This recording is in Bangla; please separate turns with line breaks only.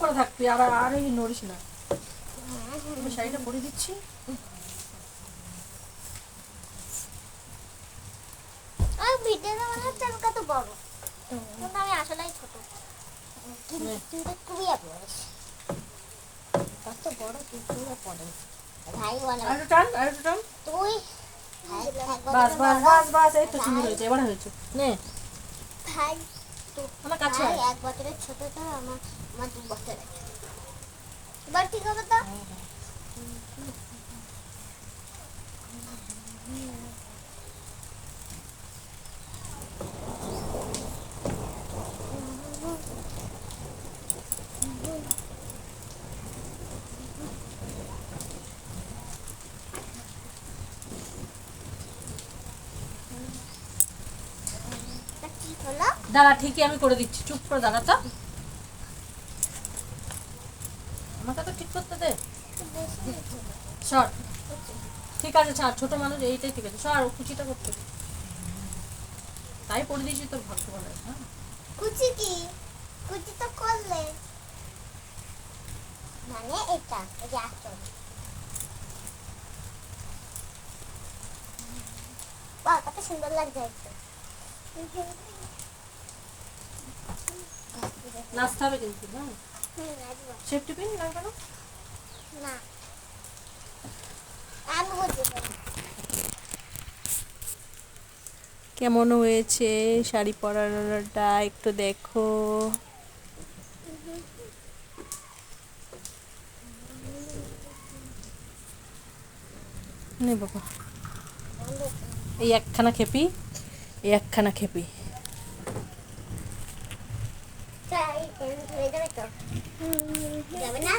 করে থাক তুই আর আর এই নড়িস না। আমি শাড়িটা পরে দিচ্ছি।
ভিডিওটা মনে হচ্ছে আমি কত বড়। কিন্তু আমি আসলেই ছোট। কিন্তু খুবই আপনিস কত বড় তুই তুই পড়ে ভাই বলে।
আর টান আর টান।
তুই?
বাস বাস বাস বাস এই তো সুন্দর হয়েছে এবার হয়েছে। নে।
ভাই। তুই
আমার কাছে
এক বছরের ছোট তো আমার আমার দু বছরের। এবার ঠিক হবে তো? তা হলো?
দাঁড়া, ঠিকই আমি করে দিচ্ছি। চুপ করে দাঁড়া তো আমাকে তো ঠিক করতে দে। সর। ঠিক আছে, ছাড়, ছোট মানুষ, এইটাই ঠিক আছে। সর কুচিটা করতে তাই পরে দিয়েছি তোর ভাগ্য ভালো হ্যাঁ।
কুচি কি? কুচি তো করলে। মানে এটা যে আসল। বাহ, কত সুন্দর লাগছে।
নাচতে হবে কিন্তু হ্যাঁ সেফটি পিন লাগবে না
না।
কেমন হয়েছে শাড়ি পরানোটা একটু দেখো। নে বাবা। এই একখানা খেপি এই একখানা খেপি।
তাই হয়ে যাবে তো যাবে না